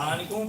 आणि कोण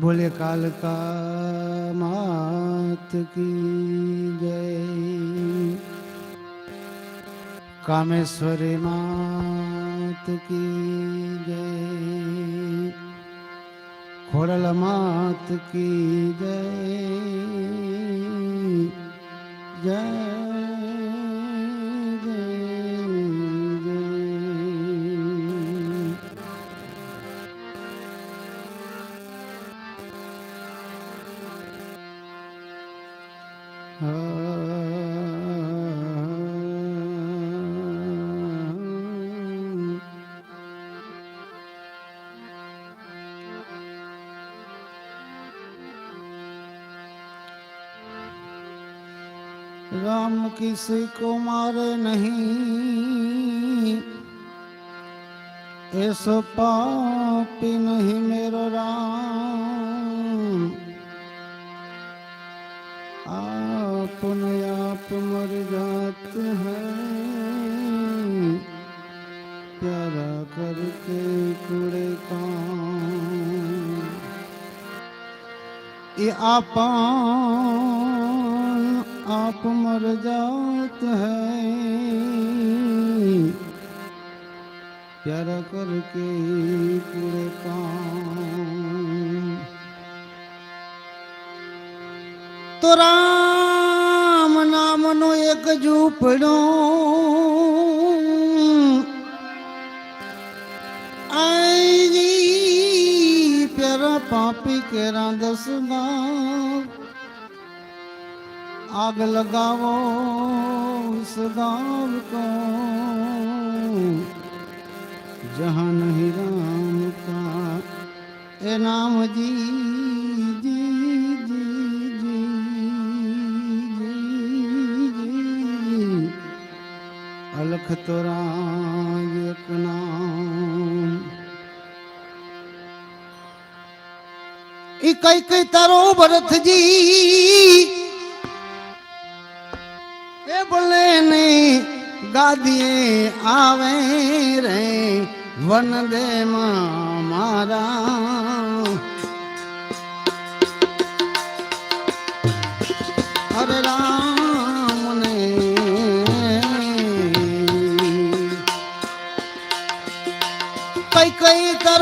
બોલે કાલકા માત કી જય. કામેશ્વરી માત કી જય. ખોરલ માત કી જય. જય. राम किसी को मारे नहीं ऐसो पापी नहीं मेरो राम अपन आप मर जाते हैं प्यारा करके कुड़े ये आपन आप मर जाते हैं प्यारा करके कुड़े काम तोरा નામનો એક ઝૂંપડો. આઈ પેરા પાપી કેરા દસ ગાંવ આગ લગાવો ઉસ ગાંવ કો. જહાં નહીં રામ કા. એ નામ જી અલખ તો રાજ એક નામ ઈ કઈ કઈ તારો ભરતજી એ ભલે ને ગાદીએ આવે રે વન દે મારા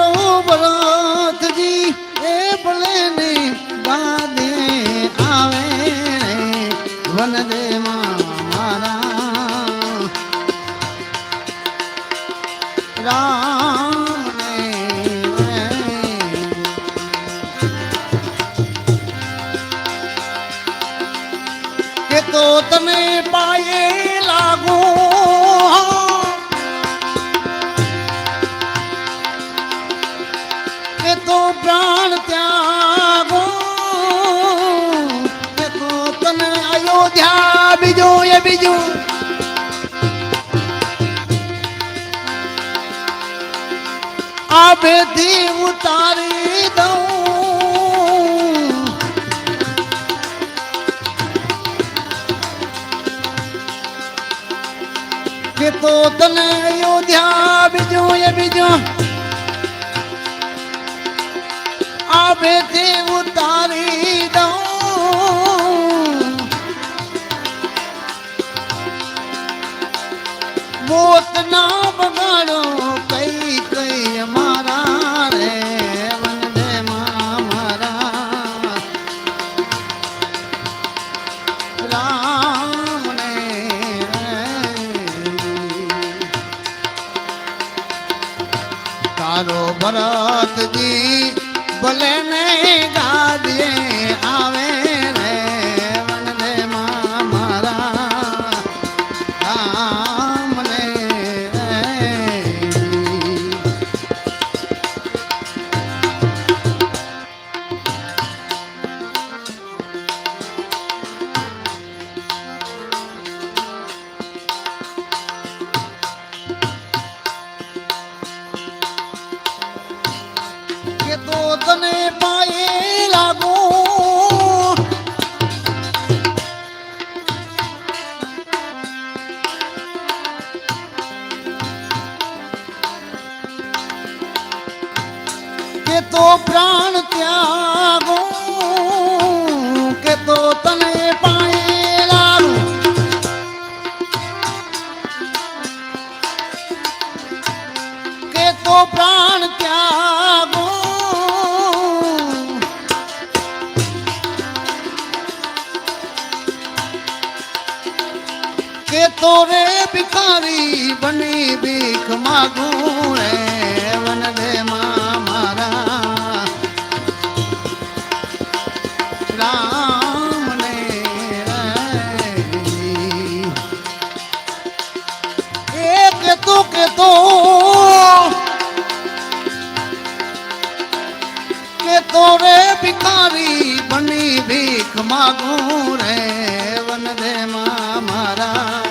મારો ભરતજી આભેથી ઉતારી દઉં. કે તો તને અયોધ્યા બીજો એ બીજો. આભેથી ઉતારી દઉં. પોત ના બગાડો. આંખમાં ગુણે વન દે મારા. રામ ને એ કેતો કેતો કેતો રે ભિખારી બની ભીખ માગું રે વન દે મારા.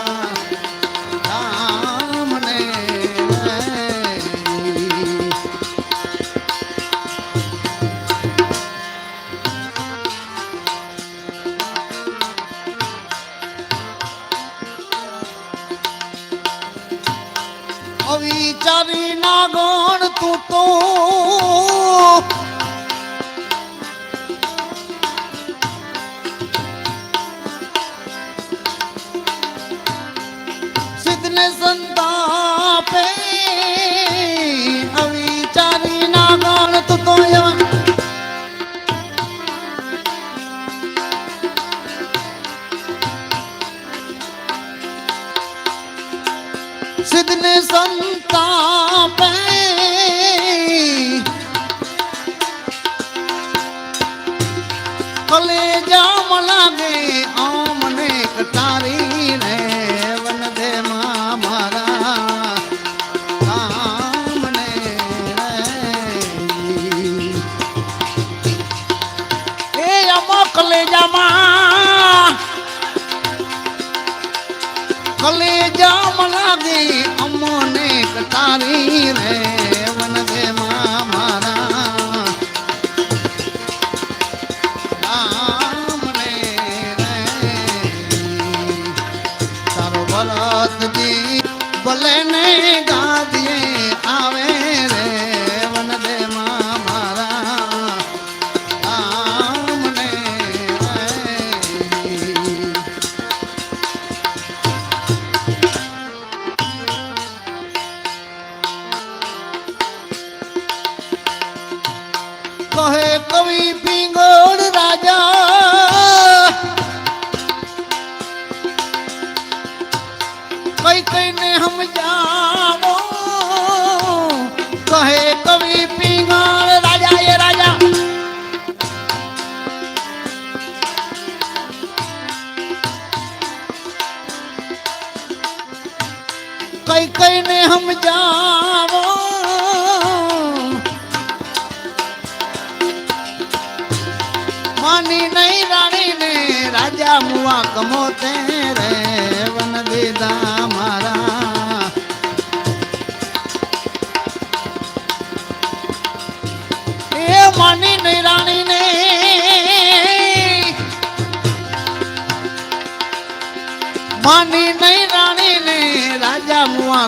দিয়ে বলে নে গা দিয়ে।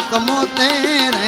કમો તેરે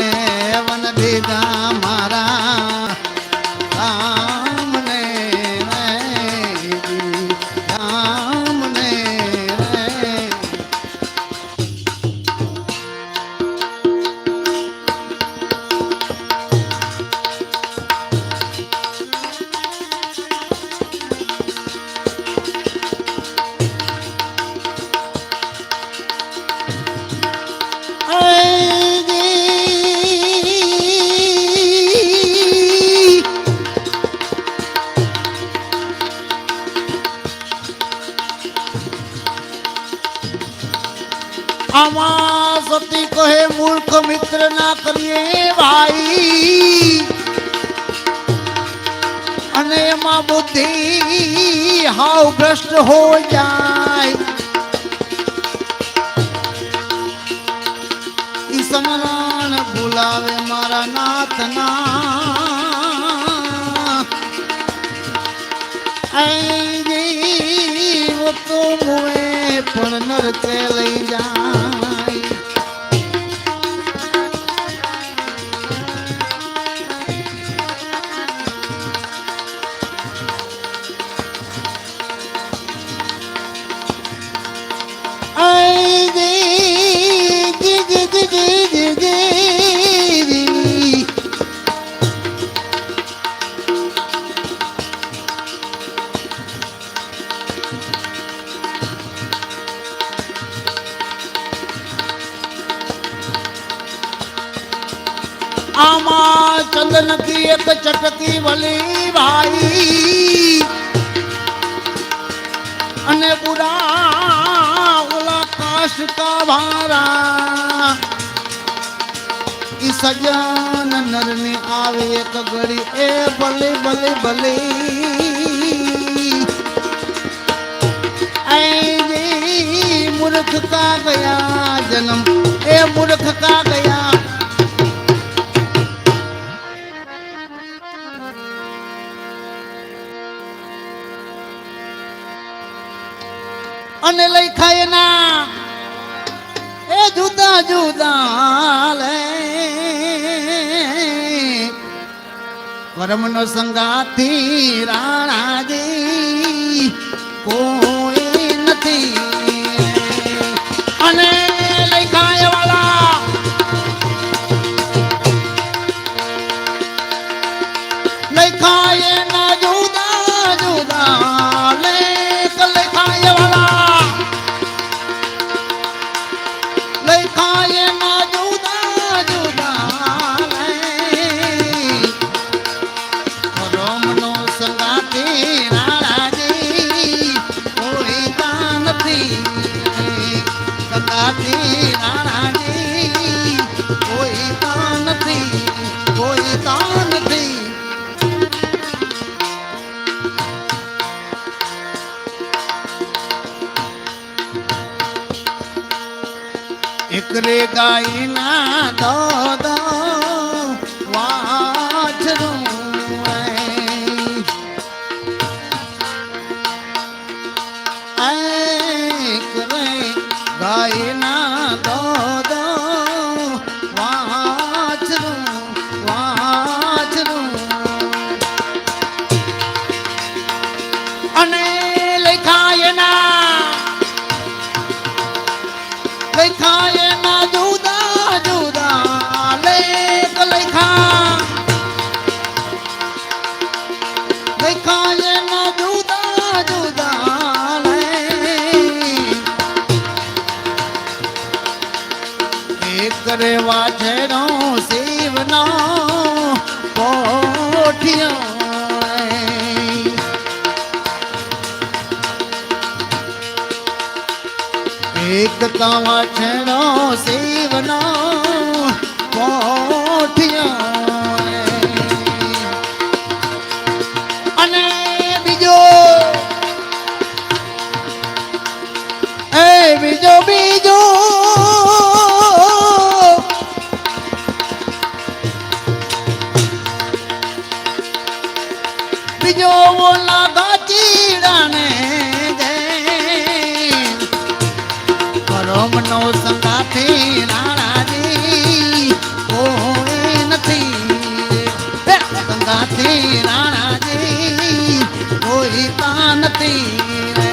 બુદ્ધિ હાવ ભ્રષ્ટ હો જાય ઈસમરાણ બોલાવે મારા નાથના એ તો મુએ પણ નરતે લઈ ચંદન કી એક ચટકી વલી ભાઈ અને બુરા ઓલા કાશ કા ભારા ઈ સજન નર ને આવે એક ગળી એ ભલે ભલે ભલે ધર્મનો સંગાથી રાણાજી. મારે ગાયના દાદા વાછરું ગાયના દાદા વાછરું વાછરું અને લખાયના એક રે વાછેડો શિવનો પોઠિયો એક તો વાછેડો શિવનો હે, સંગાથી રાણાજી કોઈ તા નથી.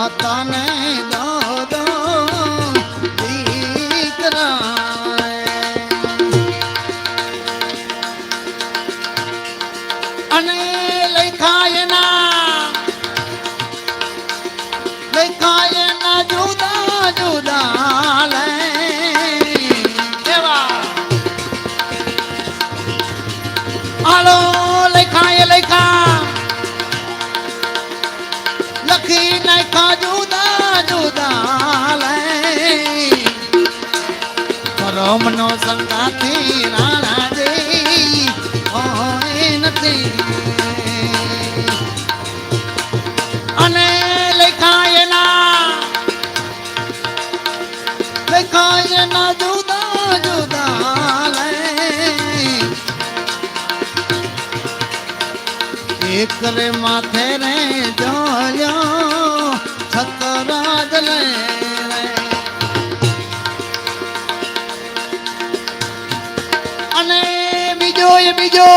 માતાને પરમનો સંગાથી રાણા દે હોય નથી? અને લખાય ના લખાય ના જુદા જુદા લે એકરે માથે રે જોયો એ બીજો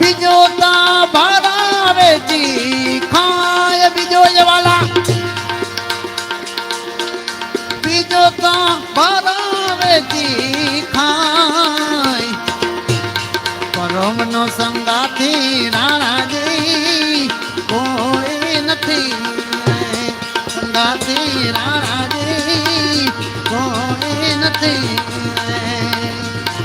બીજો તા ભરાવે જી ખાય બીજો એ વાલા બીજો તા ભરાવે જી ખાય પરમનો સંગાથી રાણાજી સંગાથી રાણાજી કોઈ નથી